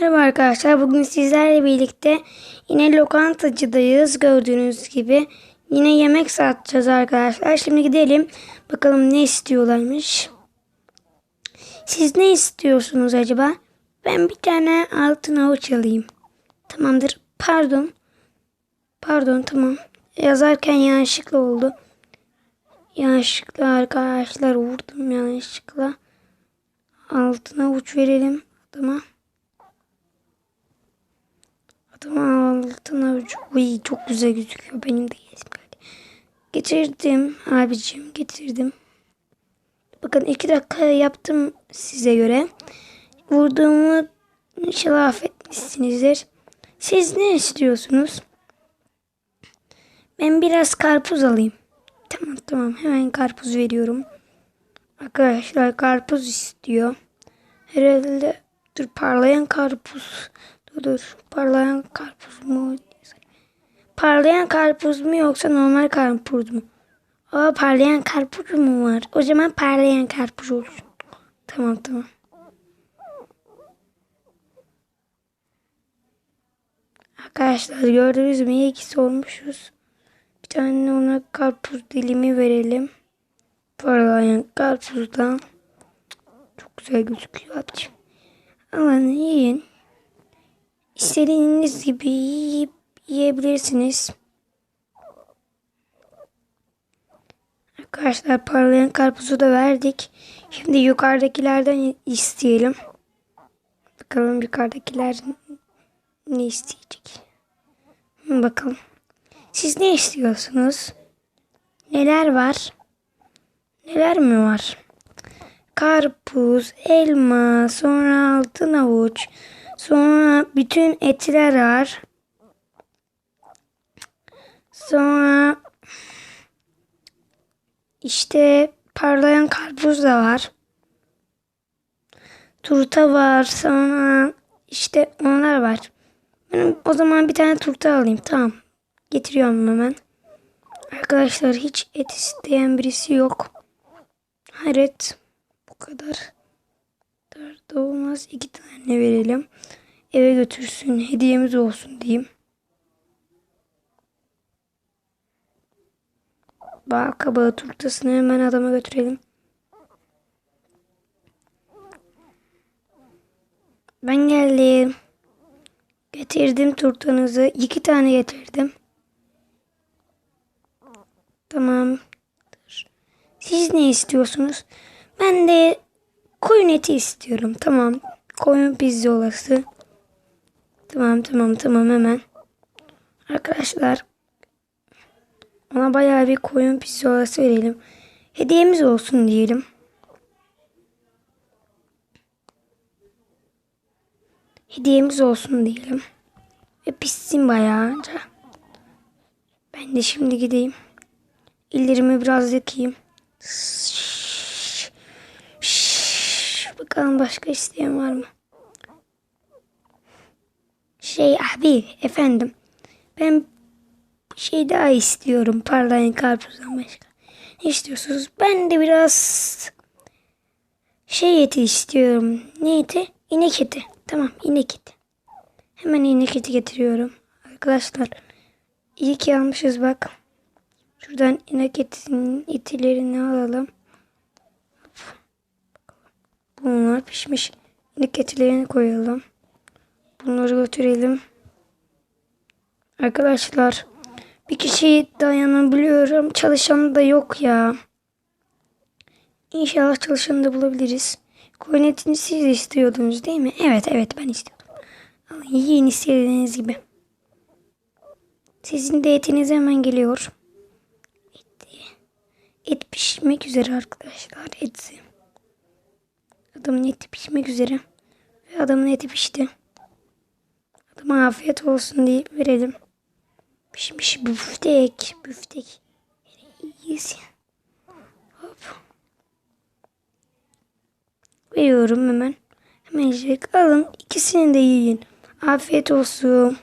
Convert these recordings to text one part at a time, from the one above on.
Merhaba arkadaşlar. Bugün sizlerle birlikte yine lokantacıdayız. Gördüğünüz gibi yine yemek satacağız arkadaşlar. Şimdi gidelim. Bakalım ne istiyorlarmış. Siz ne istiyorsunuz acaba? Ben bir tane altın avuç alayım. Tamamdır. Pardon. Pardon tamam. Yazarken yanlışlıkla oldu. Yanlışlıkla arkadaşlar vurdum yanlışlıkla. Altın avuç verelim adama. Adama altın avuç. Uy çok güzel gözüküyor. Benim de yesim geldi. Getirdim abicim getirdim. Bakın iki dakika yaptım size göre. Vurduğumu inşallah affetmişsinizdir. Siz ne istiyorsunuz? Ben biraz karpuz alayım. Tamam tamam hemen karpuz veriyorum. Arkadaşlar karpuz istiyor. Herhalde dur parlayan karpuz. Dur parlayan karpuz mu? Parlayan karpuz mu yoksa normal karpuz mu? Aa parlayan karpuz mu var? O zaman parlayan karpuz olsun. Tamam tamam. Arkadaşlar gördünüz mü? İyi ki sormuşuz. Bir tane ona karpuz dilimi verelim. Parlayan karpuzdan. Çok güzel gözüküyor abicim. Alın yiyin. İstediğiniz gibi yiyip yiyebilirsiniz. Arkadaşlar parlayan karpuzu da verdik. Şimdi yukarıdakilerden isteyelim. Bakalım yukarıdakiler ne isteyecek. Bakalım. Siz ne istiyorsunuz? Neler var? Neler mi var? Karpuz, elma, sonra altın avuç, sonra bütün etler var. Sonra işte parlayan karpuz da var. Turta var. Sonra işte onlar var. Ben o zaman bir tane turta alayım. Tamam. Getiriyorum hemen. Arkadaşlar hiç et isteyen birisi yok. Hayret. Bu kadar. Da olmaz. İki tane verelim. Eve götürsün. Hediyemiz olsun diyeyim. Bal kabağı turtasını hemen adama götürelim. Ben geldim. Getirdim turtanızı. İki tane getirdim. Tamam. Siz ne istiyorsunuz? Ben de koyun eti istiyorum. Tamam. Koyun pizzolası. Tamam tamam tamam hemen. Arkadaşlar ona bayağı bir koyun pizzolası verelim. Hediyemiz olsun diyelim. Hediyemiz olsun diyelim. Ve pişsin bayağıca. Ben de şimdi gideyim. Ellerimi biraz yakayım. Bakalım başka isteyen var mı? Şey abi efendim. Ben bir şey daha istiyorum. Parlayan karpuzdan başka. Ne istiyorsunuz? Ben de biraz şey eti istiyorum. Ne eti? İnek eti. Tamam inek eti. Hemen inek eti getiriyorum. Arkadaşlar iyi ki almışız bak. Şuradan inek etinin etilerini alalım. Bunlar pişmiş. İnek etilerini koyalım. Bunları götürelim. Arkadaşlar bir kişi dayanabiliyorum. Çalışan da yok ya. İnşallah çalışanı da bulabiliriz. Koyun etini siz istiyordunuz değil mi? Evet evet ben istiyordum. Alın yiyin istediğiniz gibi. Sizin de etiniz hemen geliyor. Et, et pişmek üzere arkadaşlar. Et. Adamın eti pişmek üzere. Ve adamın eti pişti. Adama afiyet olsun diye verelim. Pişmiş büftek. Büftek. İyiyiz. Hop. Veriyorum hemen. Hemencik alın. ikisini de yiyin. Afiyet olsun.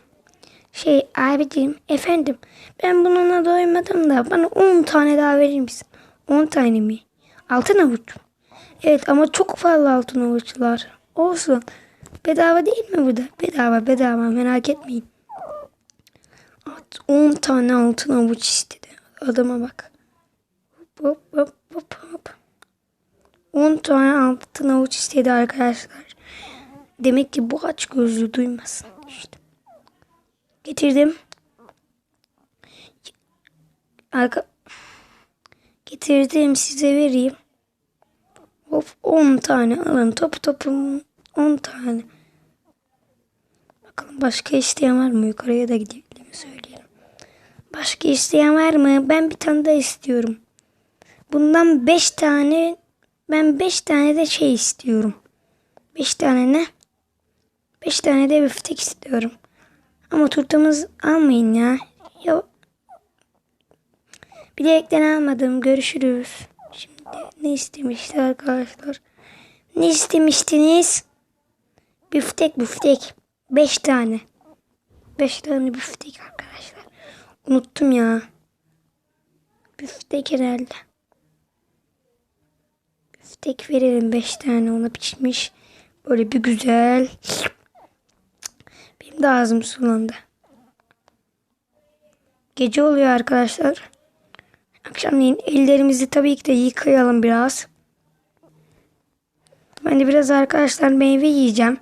Şey abicim efendim ben bununla doymadım da bana 10 tane daha verir misin? 10 tane mi? Altın avuç. Evet ama çok fazla altın avuçlar. Olsun. Bedava değil mi bu da? Bedava bedava merak etmeyin. At 10 tane altın avuç istedi. Adama bak. Hop hop hop hop. 10 tane altın avuç istedi arkadaşlar. Demek ki bu aç gözlü duymasın. İşte. Getirdim. Arka... Getirdim size vereyim. Hop 10 tane alın. Top topum 10 tane. Bakalım başka isteyen var mı? Yukarıya da gidelim söyleyelim. Başka isteyen var mı? Ben bir tane daha istiyorum. Bundan 5 tane ben 5 tane de şey istiyorum. 5 tane ne? 5 tane de biftek istiyorum. Ama turtamız almayın ya. Ya Bilerekten almadım. Görüşürüz. Ne istemişti arkadaşlar? Ne istemiştiniz? Büftek büftek. Beş tane. Beş tane büftek arkadaşlar. Unuttum ya. Büftek herhalde. Büftek verelim beş tane ona pişmiş. Böyle bir güzel. Benim de ağzım sulandı. Gece oluyor arkadaşlar. Akşamleyin ellerimizi tabii ki de yıkayalım biraz. Ben de biraz arkadaşlar meyve yiyeceğim.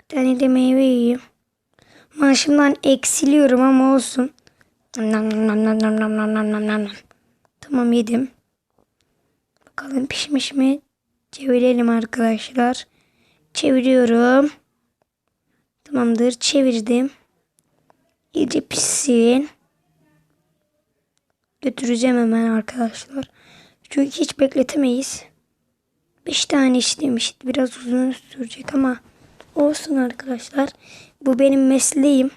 Bir tane de meyve yiyeyim. Maaşımdan eksiliyorum ama olsun. Nam nam nam nam nam nam nam nam nam. Tamam yedim. Bakalım pişmiş mi? Çevirelim arkadaşlar. Çeviriyorum. Tamamdır çevirdim. İyice pişsin. Götüreceğim hemen arkadaşlar. Çünkü hiç bekletemeyiz. 5 tane işlemiş. Biraz uzun sürecek ama olsun arkadaşlar. Bu benim mesleğim.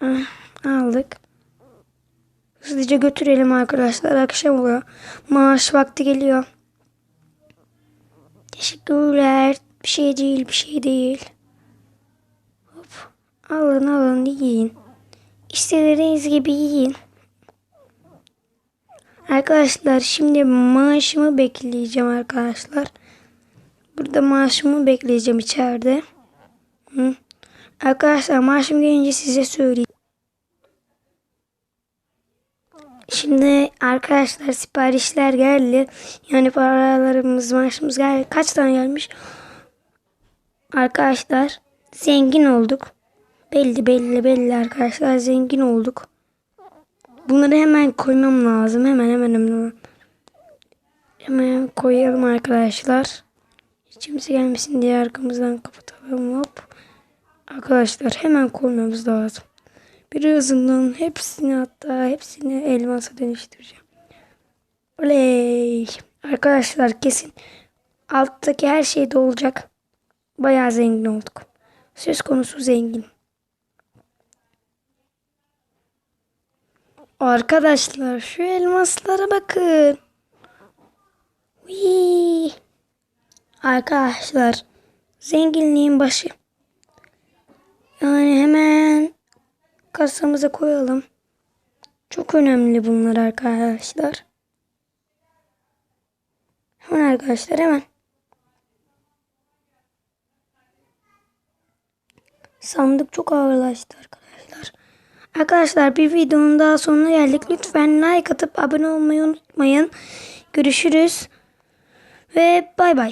Ah, aldık. Hızlıca götürelim arkadaşlar. Akşam oluyor. Maaş vakti geliyor. Teşekkürler. Bir şey değil, bir şey değil. Hop. Alın alın yiyin. İstediğiniz gibi yiyin. Arkadaşlar şimdi maaşımı bekleyeceğim arkadaşlar. Burada maaşımı bekleyeceğim içeride. Hı. Arkadaşlar maaşım gelince size söyleyeyim. Şimdi arkadaşlar siparişler geldi. Yani paralarımız maaşımız geldi. Kaç tane gelmiş? Arkadaşlar zengin olduk. Belli belli belli arkadaşlar zengin olduk. Bunları hemen koymam lazım. Hemen hemen hemen. Hemen koyalım arkadaşlar. Hiç kimse gelmesin diye arkamızdan kapatalım. Hop. Arkadaşlar hemen koymamız lazım. Birazından hepsini hatta hepsini elmasa dönüştüreceğim. Oley. Arkadaşlar kesin alttaki her şey de olacak. Bayağı zengin olduk. Söz konusu zengin. Arkadaşlar şu elmaslara bakın. Wii. Arkadaşlar zenginliğin başı. Yani hemen kasamıza koyalım. Çok önemli bunlar arkadaşlar. Hemen arkadaşlar hemen. Sandık çok ağırlaştı arkadaşlar. Arkadaşlar bir videonun daha sonuna geldik. Lütfen like atıp abone olmayı unutmayın. Görüşürüz. Ve bay bay.